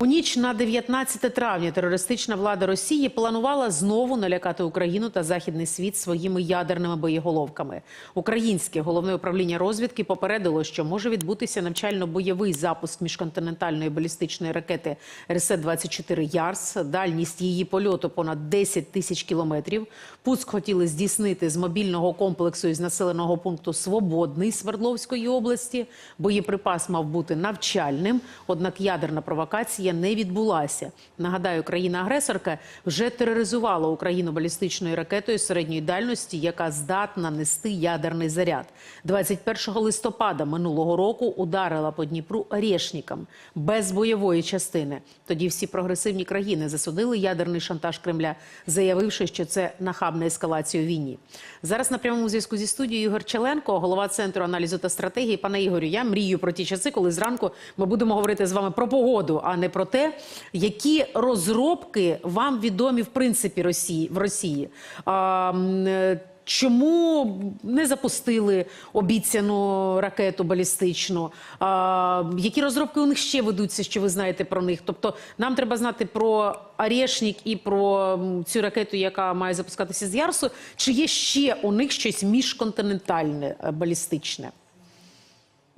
У ніч на 19 травня терористична влада Росії планувала знову налякати Україну та західний світ своїми ядерними боєголовками. Українське головне управління розвідки попередило, що може відбутися навчально-бойовий запуск міжконтинентальної балістичної ракети РС-24 Ярс. Дальність її польоту понад 10 тисяч кілометрів. Пуск хотіли здійснити з мобільного комплексу із населеного пункту Свободний Свердловської області. Боєприпас мав бути навчальним, однак ядерна провокація не відбулася. Нагадаю, країна-агресорка вже тероризувала Україну балістичною ракетою середньої дальності, яка здатна нести ядерний заряд. 21 листопада минулого року ударила по Дніпру Орешникам без бойової частини. Тоді всі прогресивні країни засудили ядерний шантаж Кремля, заявивши, що це нахабна ескалація у війні. Зараз на прямому зв'язку зі студією Ігор Челенко, голова центру аналізу та стратегії. Пане Ігорю, я мрію про ті часи, коли зранку ми будемо говорити з вами про погоду, а не про те, які розробки вам відомі в принципі Росії в Росії. А, е, Чому не запустили обіцяну ракету балістичну? А, які розробки у них ще ведуться, що ви знаєте про них? Тобто нам треба знати про Орешник і про цю ракету, яка має запускатися з Ярсу. Чи є ще у них щось міжконтинентальне е, балістичне?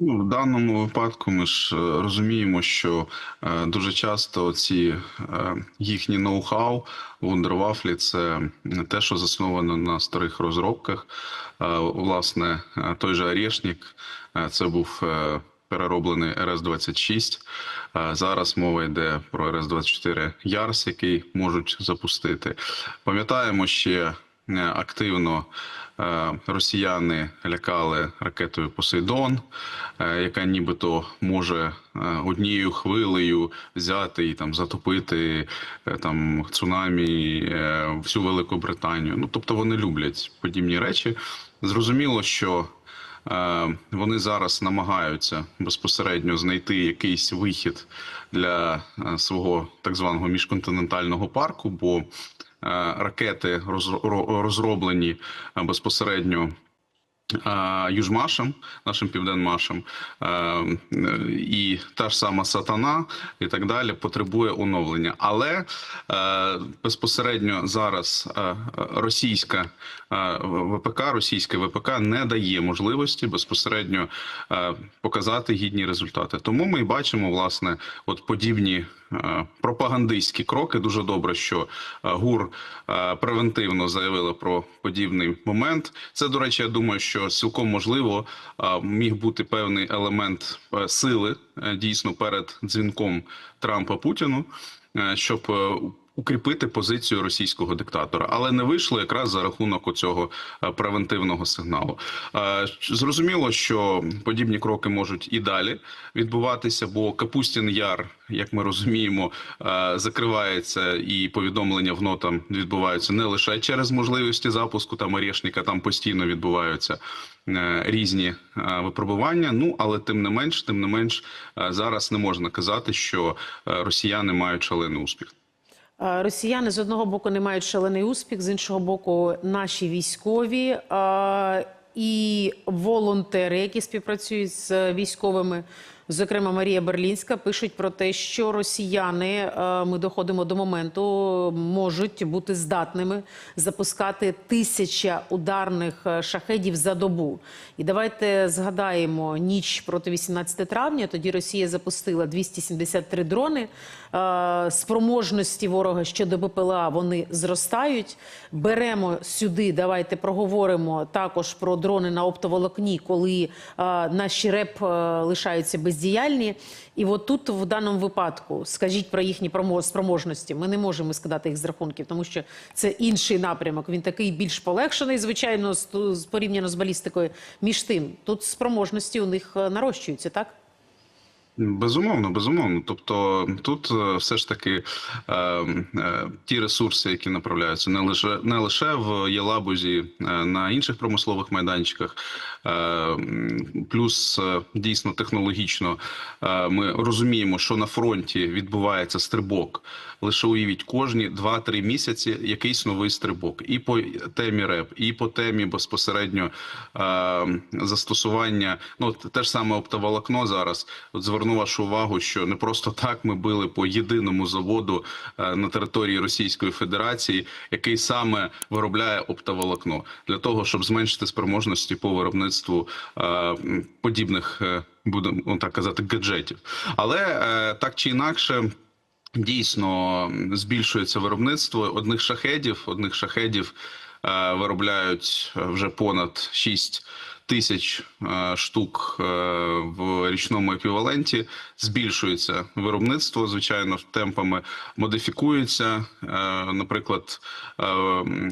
Ну, в даному випадку ми ж е, розуміємо, що е, дуже часто ці е, їхні ноу-хау вундервафлі це те, що засновано на старих розробках. Е, власне, е, той же Орешник, е, це був е, перероблений РС-26. Е, Зараз мова йде про РС-24 Ярс, який можуть запустити. Пам'ятаємо ще активно е, росіяни лякали ракетою Посейдон, е, яка нібито може е, однією хвилею взяти і там затопити е, там цунамі е, всю Велику Британію. Ну тобто вони люблять подібні речі. Зрозуміло, що Е, Вони зараз намагаються безпосередньо знайти якийсь вихід для е, свого так званого міжконтинентального парку, бо е, ракети роз- розроблені е, безпосередньо. Южмашем, нашим південмашем, і та ж сама сатана, і так далі, потребує оновлення. Але безпосередньо зараз російська ВПК, російське ВПК не дає можливості безпосередньо показати гідні результати. Тому ми бачимо власне от подібні пропагандистські кроки. Дуже добре, що ГУР превентивно заявила про подібний момент. Це, до речі, я думаю, що цілком можливо міг бути певний елемент е, сили е, дійсно перед дзвінком Трампа Путіну, е, щоб укріпити позицію російського диктатора, але не вийшло якраз за рахунок цього превентивного сигналу. Е, Зрозуміло, що подібні кроки можуть і далі відбуватися, бо Капустін Яр, як ми розуміємо, е, закривається і повідомлення в нотам відбуваються не лише через можливості запуску там Орешника, там постійно відбуваються. е, Різні е, випробування, ну але тим не менш, тим не менш, е, зараз не можна казати, що е, росіяни мають шалений успіх. Е, Росіяни з одного боку не мають шалений успіх, з іншого боку, наші військові е, і волонтери, які співпрацюють з військовими, зокрема Марія Берлінська, пишуть про те, що росіяни, е, ми доходимо до моменту, можуть бути здатними запускати тисяча ударних е, шахедів за добу. І давайте згадаємо ніч проти 18 травня. Тоді Росія запустила 273 дрони. Е, Спроможності ворога щодо БПЛА вони зростають. Беремо сюди. Давайте проговоримо також про дрони на оптоволокні, коли наші РЕП лишаються бездіяльні. І от тут в даному випадку скажіть про їхні промо- спроможності. Ми не можемо скидати їх з рахунків, тому що це інший напрямок. Він такий більш полегшений, звичайно, порівняно з балістикою. Між тим, тут спроможності у них е, нарощуються, так? Безумовно, безумовно. Тобто тут е, все ж таки е, е, ті ресурси, які направляються не лише не лише в Єлабузі, е, на інших промислових майданчиках, е, плюс е, дійсно технологічно е, ми розуміємо, що на фронті відбувається стрибок. Лише уявіть кожні 2-3 місяці якийсь новий стрибок, і по темі РЕП, і по темі безпосередньо е, застосування. Ну те ж саме оптоволокно зараз. От зверну зверну вашу увагу, що не просто так ми били по єдиному заводу е, на території Російської Федерації, який саме виробляє оптоволокно для того, щоб зменшити спроможності по виробництву е, подібних, е, будемо ну, так казати, гаджетів. Але так чи інакше. Дійсно збільшується виробництво одних шахедів. Одних шахедів е, виробляють вже понад 6 тисяч е, штук е, в річному еквіваленті. Збільшується виробництво, звичайно, темпами модифікується. Е, наприклад,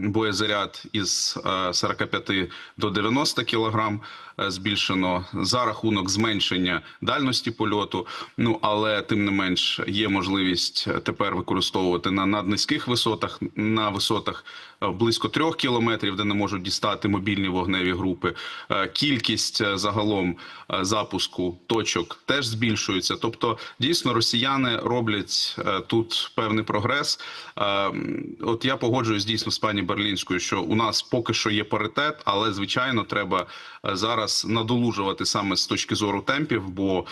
боєзаряд із е, 45 до 90 кілограм збільшено за рахунок зменшення дальності польоту. Ну але тим не менш є можливість тепер використовувати на наднизьких висотах, на висотах близько трьох кілометрів, де не можуть дістати мобільні вогневі групи. Кількість е, загалом е, запуску точок теж збільшується. Тобто, дійсно, росіяни роблять е, тут певний прогрес. От я погоджуюсь дійсно з пані Берлінською, що у нас поки що є паритет, але звичайно треба зараз надолужувати саме з точки зору темпів, бо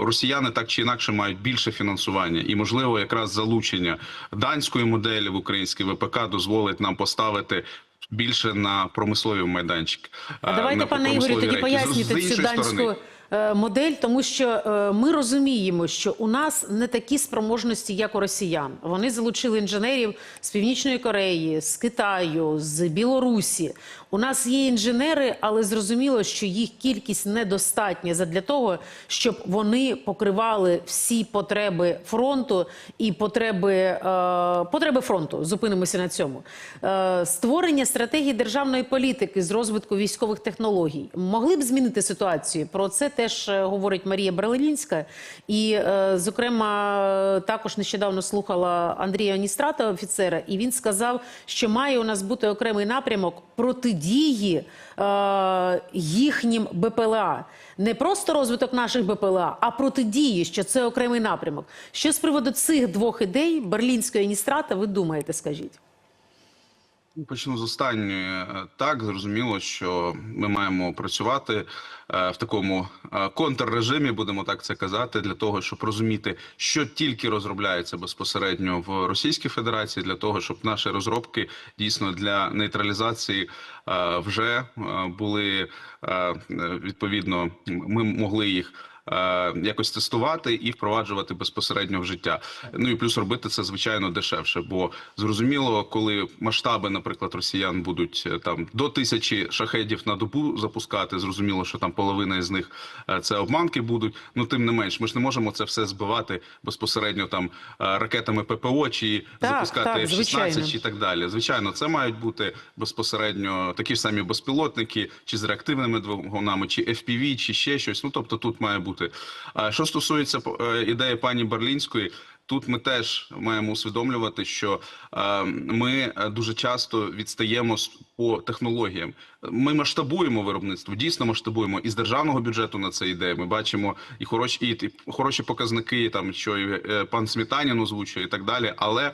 росіяни так чи інакше мають більше фінансування, і можливо, якраз залучення данської моделі в український ВПК дозволить нам поставити. Більше на промислові майданчики. А давайте, на пане Ігорю, тоді пояснюйте цю данську сторони, модель, тому що е, ми розуміємо, що у нас не такі спроможності, як у росіян. Вони залучили інженерів з Північної Кореї, з Китаю, з Білорусі. У нас є інженери, але зрозуміло, що їх кількість недостатня задля того, щоб вони покривали всі потреби фронту і потреби, е, потреби фронту. Зупинимося на цьому. Е, створення стратегії державної політики з розвитку військових технологій могли б змінити ситуацію. Про це теж е, говорить Марія Брелинська. І, е, зокрема, також нещодавно слухала Андрія Оністрата, офіцера, і він сказав, що має у нас бути окремий напрямок протидії е, їхнім БПЛА. Не просто розвиток наших БПЛА, а протидії, що це окремий напрямок. Що з приводу цих двох ідей Берлінської і Ністрата ви думаєте, скажіть? Ну, Почну з останньої. Так, зрозуміло, що ми маємо працювати е, в такому е, контррежимі, будемо так це казати, для того, щоб розуміти, що тільки розробляється безпосередньо в Російській Федерації, для того, щоб наші розробки дійсно для нейтралізації е, вже були відповідно, ми могли їх. Е, Якось тестувати і впроваджувати безпосередньо в життя. Ну і плюс робити це звичайно дешевше, бо зрозуміло, коли масштаби, наприклад, росіян будуть е, там до тисячі шахедів на добу запускати. Зрозуміло, що там половина із них е, це обманки будуть. Ну тим не менш, ми ж не можемо це все збивати безпосередньо там ракетами ППО чи Так, запускати так, F-16 звичайно. чи так далі. Звичайно, це мають бути безпосередньо такі ж самі безпілотники, чи з реактивними двигунами, чи FPV, чи ще щось. Ну тобто тут має бути. А що стосується е, ідеї пані Берлінської. Тут ми теж маємо усвідомлювати, що е, ми е, дуже часто відстаємо по технологіям. Ми масштабуємо виробництво, дійсно масштабуємо і з державного бюджету на це йде. Ми бачимо і хороші і, і хороші показники, там що і пан Смітанін озвучує, і так далі. Але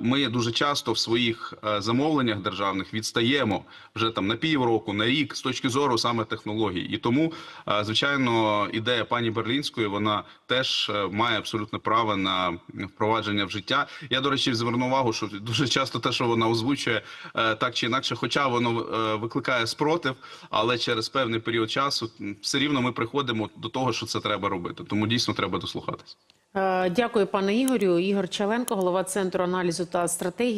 Ми дуже часто в своїх е, замовленнях державних відстаємо вже там на півроку, на рік з точки зору саме технологій. І тому, е, звичайно, ідея пані Берлінської вона теж е, має абсолютне право на впровадження в життя. Я до речі зверну увагу, що дуже часто те, що вона озвучує, е, так чи інакше, хоча воно е, викликає спротив, але через певний період часу все рівно ми приходимо до того, що це треба робити. Тому дійсно треба дослухатись. Е, Дякую, пане Ігорю. Ігор Чаленко, голова центру аналізу та стратегії.